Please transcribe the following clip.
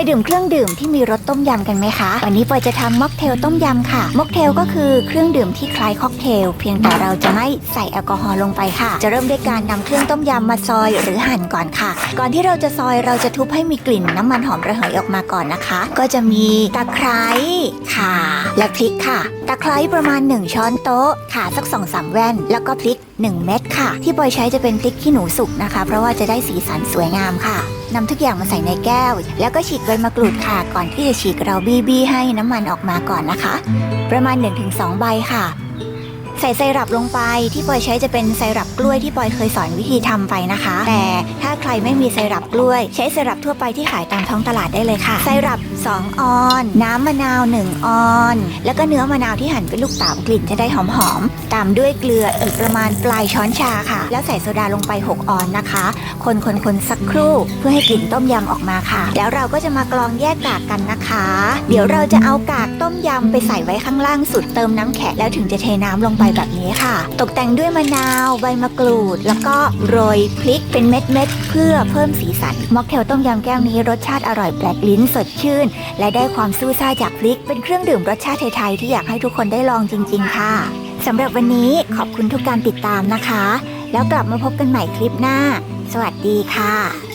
ยดื่มเครื่องดื่มที่มีรสต้มยำกันไหมคะ วันนี้ปอยจะทำม็อกเทลต้มยำค่ะ ม็อกเทลก็คือเครื่องดื่มที่คล้ายค็อกเทล เพียงแต่เราจะไม่ใส่แอลกอฮอล์ลงไปค่ะ จะเริ่มด้วยการนำเครื่องต้มยำมาซอยหรือหั่นก่อนค่ะ ก่อนที่เราจะซอยเราจะทุบให้มีกลิ่นน้ำมันหอมระเหยออกมาก่อนนะคะ ก็จะมีตะไคร้ข่าและพริกค่ะ ตะไคร้ประมาณ 1 ช้อนโต๊ะ ข่าสัก2อสามแว่น แล้วก็พริก 1 เม็ดค่ะ ที่ปอยใช้จะเป็นพริกขี้หนูสุกนะคะ เพราะว่าจะได้สีสันสวยงามค่ะนำทุกอย่างมาใส่ในแก้ว แล้วก็ฉีกใบมะกรูดค่ะ ก่อนที่จะฉีกเราบี้บี้ให้น้ำมันออกมาก่อนนะคะ ประมาณ 1-2 ใบค่ะใส่ไซรัปลงไปที่ปอยใช้จะเป็นไซรัปกล้วยที่ปอยเคยสอนวิธีทำไปนะคะ แต่ถ้าใครไม่มีไซรัปกล้วย ใช้ไซรัปทั่วไปที่ขายตามท้องตลาดได้เลยค่ะไซรัป2 ออน น้ำมะนาว 1 ออน แล้วก็เนื้อมะนาวที่หั่นเป็นลูกเต๋ากลิ่นจะได้หอมๆ ตามด้วยเกลืออีกประมาณปลายช้อนชาค่ะ แล้วใส่โซดาลงไป 6 ออนนะคะ คนคนคนสักครู่เพื่อให้กลิ่นต้มยำออกมาค่ะ แล้วเราก็จะมากรองแยกกากกันนะคะ เดี๋ยวเราจะเอากากต้มยำไปใส่ไว้ข้างล่างสุดเติมน้ำแข็งแล้วถึงจะเทน้ำลงไปแบบนี้ค่ะ ตกแต่งด้วยมะนาว ใบมะกรูด แล้วก็โรยพริกเป็นเม็ดๆเพื่อเพิ่มสีสัน ม็อกเทลต้มยำแก้วนี้รสชาติอร่อยแปลกลิ้นสดชื่นและได้ความซู่ซ่าจากพริก เป็นเครื่องดื่มรสชาติไทยๆที่อยากให้ทุกคนได้ลองจริง ๆ ค่ะสำหรับวันนี้ขอบคุณทุกการติดตามนะคะ แล้วกลับมาพบกันใหม่คลิปหน้า สวัสดีค่ะ